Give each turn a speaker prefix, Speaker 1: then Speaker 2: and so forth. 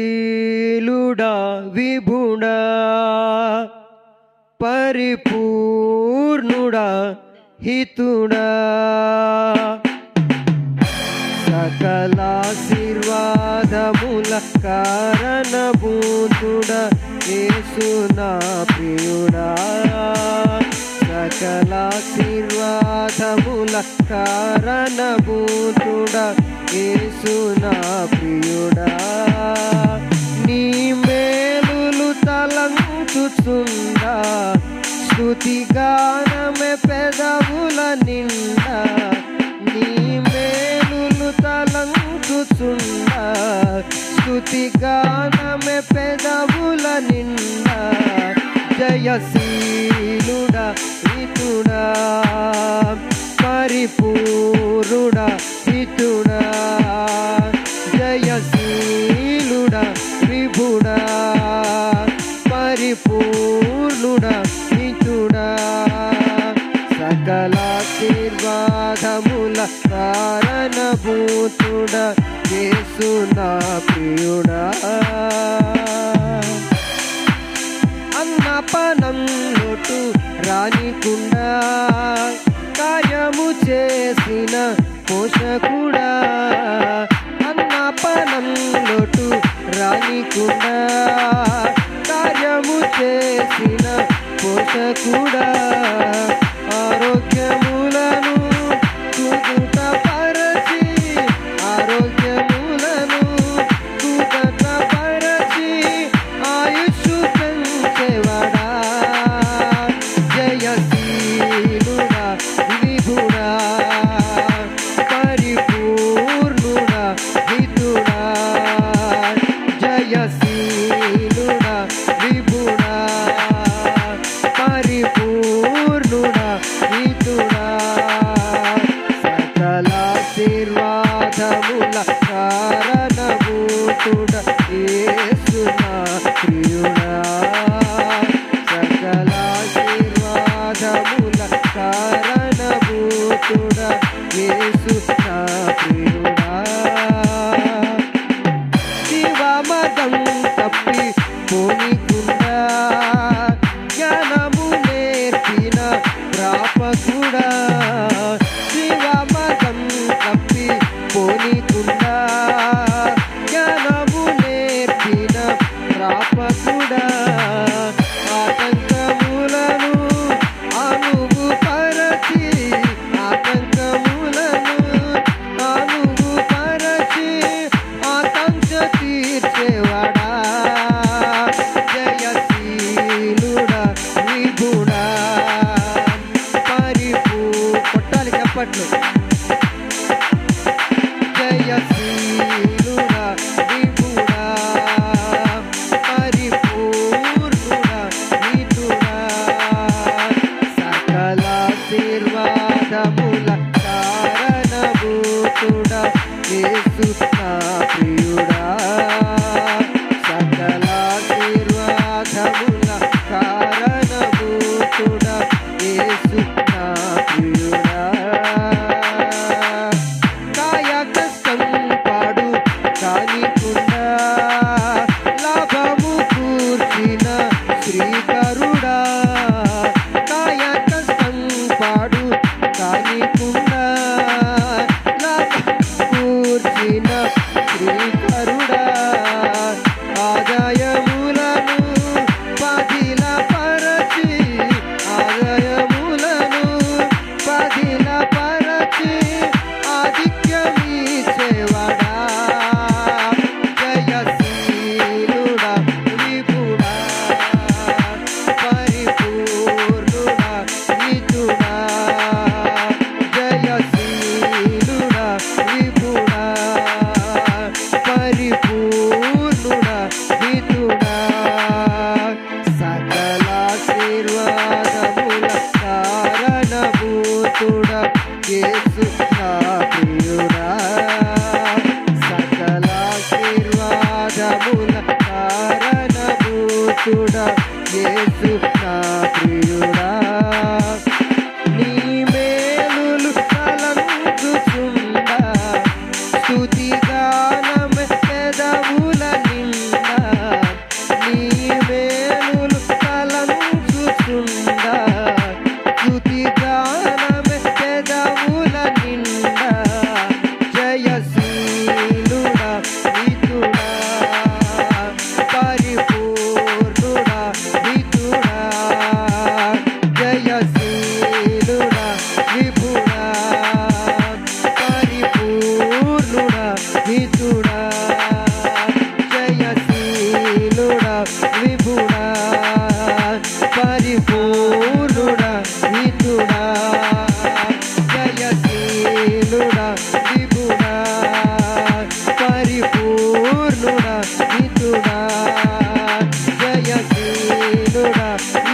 Speaker 1: జయశీలుడా విభుడా పరిపూ హితుడా హితుడా. సకలాశీర్వాదముల కారణభూతుడా యేసునా ప్రియుడా. సకలాశీర్వాదముల కారణభూతుడా యేసునా ప్రియుడా. నీ మేలులు స్థుతి గానమే పెదవుల నిండా నీ మేలును మేలులు స్థుతి గానమే పెదవుల నిండా జయశీలుడా హితుడా పరిపూరుడా హితుడా జయశీ ఆశీర్వాదముల కారణభూతుడ యేసు నా ప్రియుడా. అన్నపనం లోటు రానికుండా కార్యము చేసిన పోషకుడా. అన్నపనం లోటు రానికుండా కార్యము చేసిన పోషకుడా. పరిపూర్ణుడా హితుడా సకలాశీర్వాదముల కారణభూతుడ యేసునా ప్రియుడా. సకలాశీర్వాదముల I need Kuru. Jesus, no. يكيد ربي